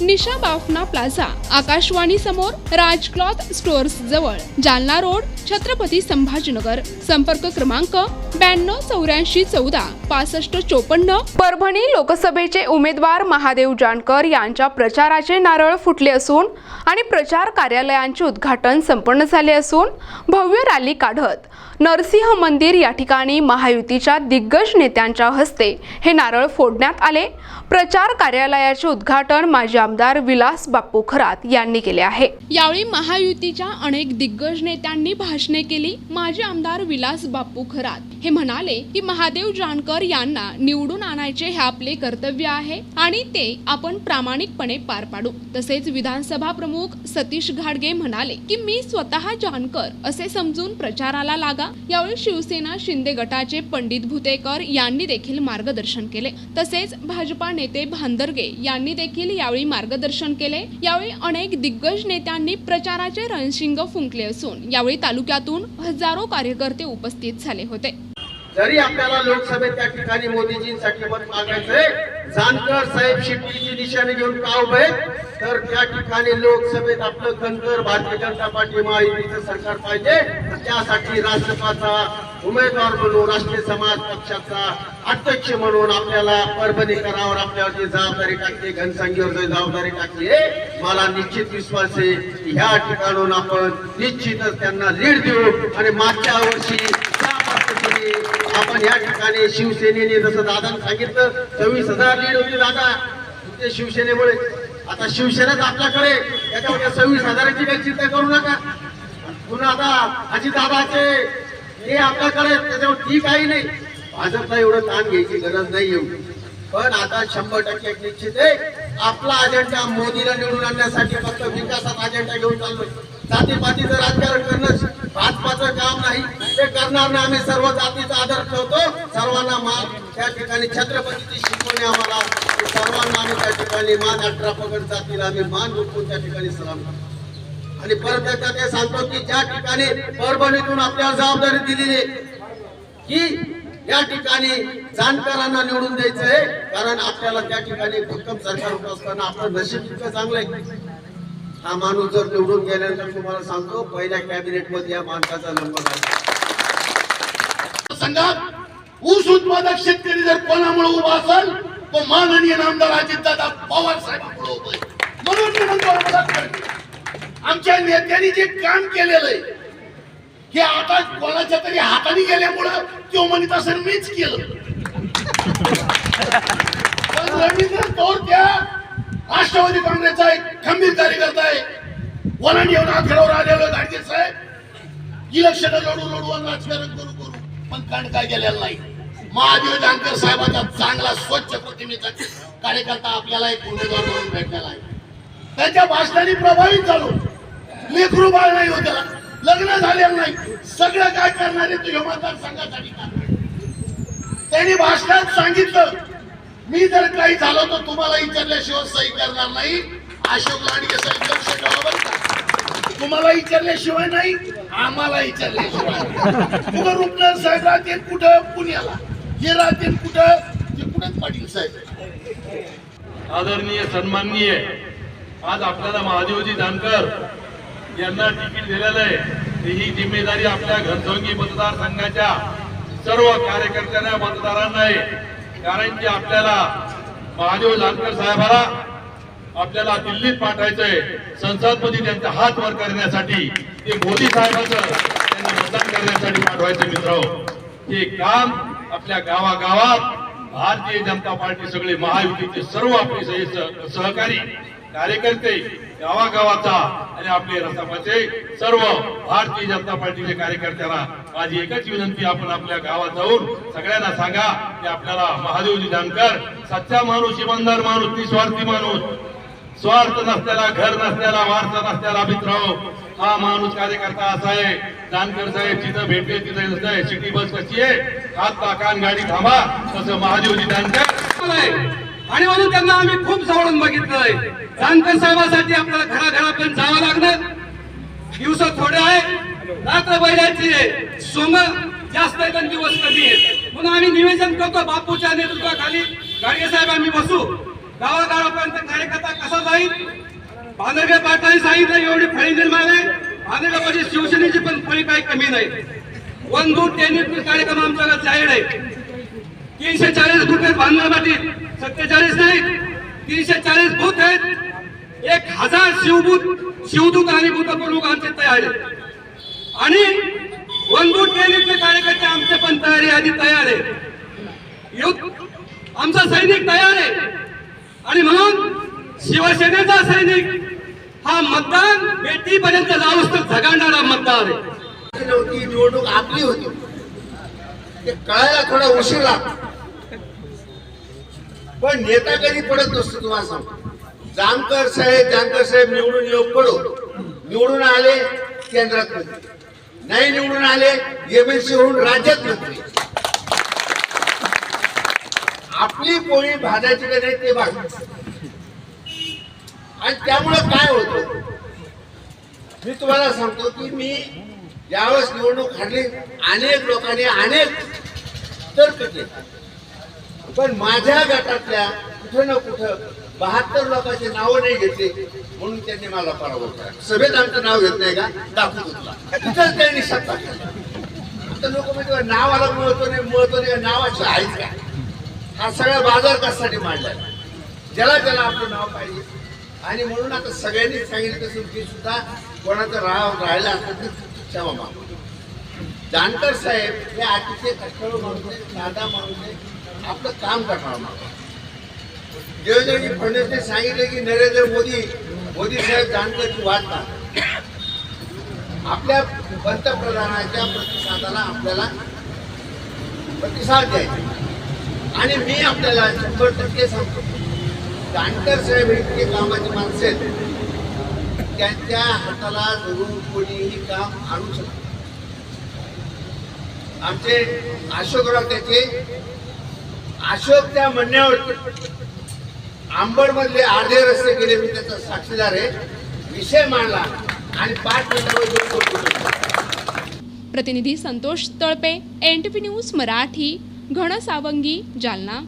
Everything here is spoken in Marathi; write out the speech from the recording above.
निशा बाफना प्लाझा आकाशवाणी समोर राज क्लॉथ स्टोअर्स जवळ जालना रोड छत्रपती संभाजीनगर. संपर्क क्रमांक ब्याण्णव चौऱ्याऐंशी चौदा पासष्ट चोपन्न. परभणी लोकसभेचे उमेदवार महादेव जानकर यांच्या प्रचाराचे नारळ फुटले असून आणि प्रचार कार्यालयांचे उद्घाटन संपन्न झाले असून भव्य रॅली काढत नरसिंह मंदिर या ठिकाणी महायुतीच्या दिग्गज नेत्यांच्या हस्ते हे नारळ फोडण्यात आले. प्रचार कार्यालयाचे उद्घाटन माजी आमदार विलास बाप्पू खरात यांनी केले आहे. यावेळी महायुतीच्या अनेक दिग्गज नेत्यांनी भाषणे केली. माजी आमदार विलास बाप्पू खरात. हे म्हणाले की महादेव जानकर यांना निवडून आणायचे हे आपले कर्तव्य आहे आणि ते आपण प्रामाणिकपणे पार पाडू. तसेच विधानसभा प्रमुख सतीश घाडगे म्हणाले की मी स्वतः जानकर असे समजून प्रचाराला लागा. यावेळी शिवसेना शिंदे गटाचे पंडित भुतेकर यांनी देखील मार्गदर्शन केले. तसेच भाजपा नेते भांदरगे यांनी देखील यावेळी मार्गदर्शन केले. यावेळी अनेक दिग्गज नेत्यांनी प्रचाराचे रणशिंग फुंकले असून यावेळी तालुक्यातून हजारो कार्यकर्ते उपस्थित झाले होते. जरी आपल्याला लोकसभेत त्या ठिकाणी मोदीजींसाठी मत मागायचंय जानकर साहेब शिट्टीची निशाणी घेऊन का उभे तर त्या ठिकाणी लोकसभेत आपलं कणकर भारतीय जनता पार्टी महायुतीचं सरकार पाहिजे. त्यासाठी राष्ट्रपाचा उमेदवार म्हणून राष्ट्रीय समाज पक्षाचा अध्यक्ष म्हणून आपल्याला परभणी करावर आपल्यावर जी जबाबदारी टाकली घनसंख्येवर जी जबाबदारी टाकली मला निश्चित विश्वास आहे ह्या ठिकाणून आपण निश्चितच त्यांना लीड देऊ आणि मागच्या वर्षी आपण या ठिकाणी शिवसेनेने जसं दादाने सांगितलं सव्वीस हजार लीड होती दादा. ते शिवसेनेमुळे. आता शिवसेनाच आपल्याकडे. त्याच्यामध्ये सव्वीस हजाराची काही चिंता करू नका. पुन्हा आता अजित दादाचे हे आपल्याकडे त्याच्यावर ती काही नाही. भाजपला एवढं ताण घ्यायची गरज नाही एवढी. पण आता शंभर टक्के निश्चित आहे. आपला अजेंडा मोदीला निवडून आणण्यासाठी फक्त विकासात अजेंडा घेऊन चाललोय. जातीपातीचं राजकारण करणं भाजपाचं काम नाही. ते करणार नाही. आम्ही सर्व जातीचा आदर ठेवतो. सर्वांना मान त्या ठिकाणी छत्रपतीची शिकवणी आम्हाला सर्वांना आम्ही त्या ठिकाणी मान अठरा पगड जातीला आम्ही मान झुकवून त्या ठिकाणी सलाम करतो. आणि परत एकदा ते सांगतो की ज्या ठिकाणी परभणीतून आपल्याला जबाबदारी दिलेली आहे की या ठिकाणी जाणकारांना निवडून द्यायचं आहे कारण आपल्याला त्या ठिकाणी भक्कम सरकार होत असताना आपलं नशीब इतकं चांगलं आहे. हा माणूस जर निवडून गेल्यानंतर तुम्हाला सांगतो पहिल्या कॅबिनेटमध्ये या माणसाचा नंबर आहे. संघात ऊस उत्पादक शेतकरी जर कोणामुळे उभा असेल तो माननीय नामदार अजितदादा पवार साहेबांमुळे उभा म्हणून मी म्हणतो आमच्या नेत्यांनी जे काम केलेलं आहे हे आता कोणाच्या तरी हाताने गेल्यामुळं तो म्हणत असेल मीच केलं. पण रवींद्र तोर त्या राष्ट्रवादी काँग्रेसचा एक खंबीर कार्यकर्ता आहे. वलन येऊन आखड्यावर आलेलो गाडगे साहेब. इलेक्शन लढू लढू आणि राजकारण करू करू. पण कांड काय गेलेला नाही. महादेव जानकर साहेबाचा चांगला स्वच्छ प्रतिमेचा कार्यकर्ता आपल्याला एक उमेदवार म्हणून भेटलेला आहे. त्याच्या भाषणाने प्रभावित झालो. लेखरू बाळ नाही होत त्याला. लग्न झालेलं नाही. सगळं काय करणारे तुझ्या मतदारसंघासाठी करणार. त्यांनी भाषणात सांगितलं मी जर काही झालो तर तुम्हाला विचारल्याशिवाय सही करणार नाही. अशोक लांडगे साहेब लक्ष ठेवा बरं का तुम्हाला विचारल्याशिवाय नाही आम्हाला विचारल्याशिवाय कुठं रुपनर साहेब राहते कुठं पुण्याला. हे राहते कुठं? ते कुठं पाटील साहेब आदरणीय सन्माननीय आज आपल्याला महादेवजी जानकर यांना तिकीट दिलेलं आहे. ही जिम्मेदारी आपल्या घरसंगी मतदारसंघाच्या सर्व कार्यकर्त्यांना मतदारांना आहे. कारण की आपल्याला महादेव जानकर साहेबाला आपल्याला दिल्लीत पाठवायचंय संसदमध्ये त्यांचा हात वर करण्यासाठी ते मोदी साहेबांचं त्यांना मतदान करण्यासाठी पाठवायचं मित्र. हे काम आपल्या गावागावात भारतीय जनता पार्टी सगळे महायुतीचे सर्व आपले सह- सहकारी कार्यकर्ते गावागावाचा आणि आपले रसापाचे सर्व भारतीय जनता पार्टीच्या कार्यकर्त्यांना माझी एकच विनंती आपण आपल्या गावात जाऊन सगळ्यांना सांगा की आपल्याला महादेवजी जानकर सच्चा माणूस इमानदार माणूस निस्वार्थी माणूस. स्वार्थ नसल्याला घर नसल्याला वारसा नसल्याला मित्र हा माणूस कार्यकर्ता असा आहे. जानकर साहेब जिथं भेटले तिथं नसतंय सिटी बस कशी आहे? हात टाकान गाडी थांबा. तसं महादेवजी जानकर. आणि म्हणून त्यांना आम्ही खूप जवळून बघितलंय. जानकर साहेबासाठी आपल्याला घराघरापर्यंत जावं लागणार. दिवस थोडे आहे रात्र बैलाची आहे. सोंग जास्त आहे दिवस कमी आहेत. म्हणून आम्ही निवेदन करतो बापूच्या नेतृत्वाखाली. गाडगे साहेब आम्ही बसू. गावागावापर्यंत कार्यकर्ता कसा जाईल? भानरगे पाटलांनी सांगितलं एवढी फळी निर्माण आहे. भानरगापाशी शिवसेनेची पण फळी काही कमी नाही. वन दूर टेन कार्यक्रम आमच्याकडे जाहीर आहे. तीनशे चाळीस रुपये आहेत सत्तेचाळीस नाही तीनशे चाळीस बूथ आहेत. एक हजार शिवभूत शिवदूत आणि बूथ प्रमुख आमचे तयार आहेत. आणि वनबूथ ट्रेनिंगचे कार्यकर्ते आमचे पण तयारी आधी तयार आहे. युद्ध आमचा सैनिक तयार आहे. आणि म्हणून शिवसेनेचा सैनिक हा मतदान बेटीपर्यंत जाऊस तर झगाडणारा मतदार आहे. निवडणूक आपली होती. ते कळायला थोडा उशीर लागतो. पण नेता कधी पडत नसतो तुम्हाला सांगतो. जामकर साहेब जानकर साहेब निवडून योग पडो. निवडून आले केंद्रात मंत्री नाही निवडून आले एमएलसी होऊन राज्यात मंत्री आपली पोळी भाजायची का नाही ते भाग आणि त्यामुळे काय होतं? मी तुम्हाला सांगतो की मी ज्यावेळेस निवडणूक हरली. अनेक लोकांनी अनेक तर्क केले पण माझ्या गटातल्या कुठं ना कुठं बहात्तर लोकांचे नावं नाही घेतले म्हणून त्यांनी मला पराभव केला. सभेत आमचं नाव घेत नाही का? दाखवू तुला. तिथंच त्यांनी सत्ता आता लोक म्हणजे नावाला मिळतो नाही मिळतो नाही नावाचं आहेच का हा सगळा बाजार कशासाठी मांडला ज्याला त्याला आपलं नाव पाहिजे. आणि म्हणून आता सगळ्यांनी सांगितलं तसं की सुद्धा कोणाचं राह राहिला असतं तर क्षमा मागू. जानकर साहेब हे अतिशय कष्टाळू माणूस आहे, साधा माणूस आहे आपलं काम करणार देवेंद्रजी फडणवीसने सांगितलं की नरेंद्र मोदी मोदी साहेब जानकरची वाट पाहतात. आपल्या पंतप्रधानाच्या प्रतिसादाला आपल्याला प्रतिसाद द्यायचा आणि मी आपल्याला शंभर टक्के सांगतो जानकर साहेब इतके कामाची माणसं आहेत. त्यांच्या हाताला धरून कोणीही काम आणू शकतो आमचे अशोकराव त्याचे अशोक त्या म्हणण्यावर आंबड मधले अर्धे रस्ते गेले मी त्याचा साक्षीदार आहे. विषय मांडला आणि पाच मिनिटावर प्रतिनिधी संतोष तळपे एनटीपी न्यूज मराठी घनसावंगी जालना.